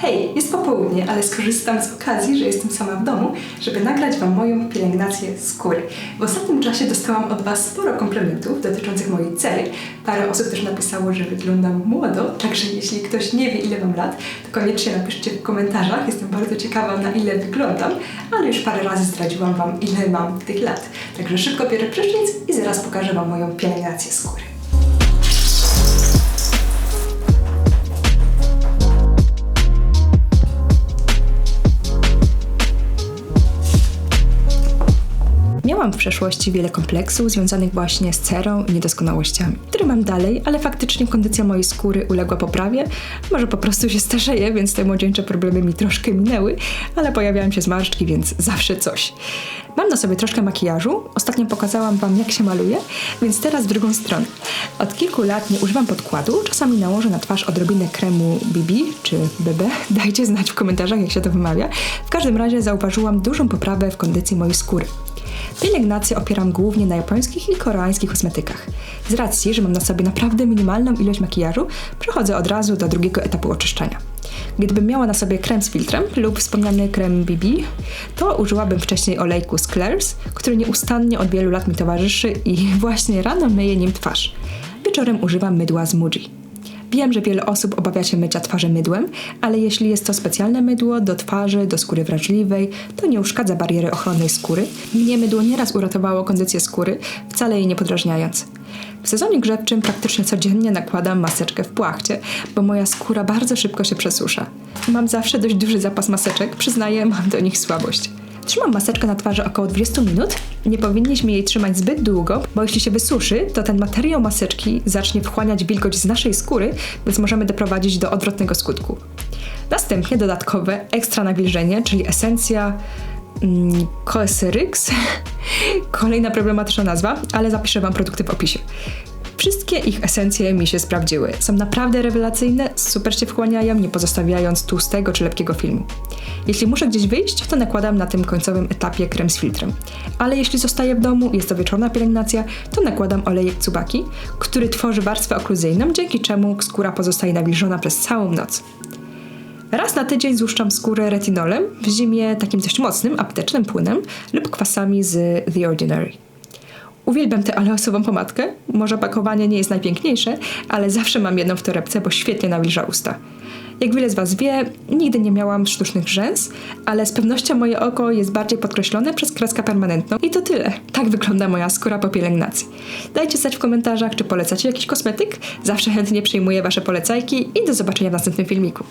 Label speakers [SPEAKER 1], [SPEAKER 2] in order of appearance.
[SPEAKER 1] Hej, jest popołudnie, ale skorzystam z okazji, że jestem sama w domu, żeby nagrać Wam moją pielęgnację skóry. W ostatnim czasie dostałam od Was sporo komplementów dotyczących mojej cery. Parę osób też napisało, że wyglądam młodo, także jeśli ktoś nie wie ile mam lat, to koniecznie napiszcie w komentarzach. Jestem bardzo ciekawa na ile wyglądam, ale już parę razy zdradziłam Wam ile mam tych lat. Także szybko biorę prysznic i zaraz pokażę Wam moją pielęgnację skóry. Miałam w przeszłości wiele kompleksów związanych właśnie z cerą i niedoskonałościami, które mam dalej, ale faktycznie kondycja mojej skóry uległa poprawie. Może po prostu się starzeję, więc te młodzieńcze problemy mi troszkę minęły, ale pojawiają się zmarszczki, więc zawsze coś. Mam na sobie troszkę makijażu. Ostatnio pokazałam Wam, jak się maluje, więc teraz w drugą stronę. Od kilku lat nie używam podkładu. Czasami nałożę na twarz odrobinę kremu BB czy BB. Dajcie znać w komentarzach, jak się to wymawia. W każdym razie zauważyłam dużą poprawę w kondycji mojej skóry. Pielęgnację opieram głównie na japońskich i koreańskich kosmetykach. Z racji, że mam na sobie naprawdę minimalną ilość makijażu, przechodzę od razu do drugiego etapu oczyszczania. Gdybym miała na sobie krem z filtrem lub wspomniany krem BB, to użyłabym wcześniej olejku z który nieustannie od wielu lat mi towarzyszy i właśnie rano myję nim twarz. Wieczorem używam mydła z Muji. Wiem, że wiele osób obawia się mycia twarzy mydłem, ale jeśli jest to specjalne mydło do twarzy, do skóry wrażliwej, to nie uszkadza bariery ochronnej skóry. Mnie mydło nieraz uratowało kondycję skóry, wcale jej nie podrażniając. W sezonie grzewczym praktycznie codziennie nakładam maseczkę w płachcie, bo moja skóra bardzo szybko się przesusza. Mam zawsze dość duży zapas maseczek, przyznaję, mam do nich słabość. Trzymam maseczkę na twarzy około 20 minut. Nie powinniśmy jej trzymać zbyt długo, bo jeśli się wysuszy, to ten materiał maseczki zacznie wchłaniać wilgoć z naszej skóry, więc możemy doprowadzić do odwrotnego skutku. Następnie dodatkowe ekstra nawilżenie, czyli esencja mm. Kolejna problematyczna nazwa, ale zapiszę Wam produkty w opisie. Wszystkie ich esencje mi się sprawdziły. Są naprawdę rewelacyjne, super się wchłaniają, nie pozostawiając tłustego czy lepkiego filmu. Jeśli muszę gdzieś wyjść, to nakładam na tym końcowym etapie krem z filtrem. Ale jeśli zostaję w domu, jest to wieczorna pielęgnacja, to nakładam olejek Tsubaki, który tworzy warstwę okluzyjną, dzięki czemu skóra pozostaje nawilżona przez całą noc. Raz na tydzień złuszczam skórę retinolem, w zimie takim dość mocnym, aptecznym płynem lub kwasami z The Ordinary. Uwielbiam tę aleosową pomadkę. Może pakowanie nie jest najpiękniejsze, ale zawsze mam jedną w torebce, bo świetnie nawilża usta. Jak wiele z Was wie, nigdy nie miałam sztucznych rzęs, ale z pewnością moje oko jest bardziej podkreślone przez kreskę permanentną i to tyle. Tak wygląda moja skóra po pielęgnacji. Dajcie znać w komentarzach, czy polecacie jakiś kosmetyk. Zawsze chętnie przyjmuję Wasze polecajki i do zobaczenia w następnym filmiku.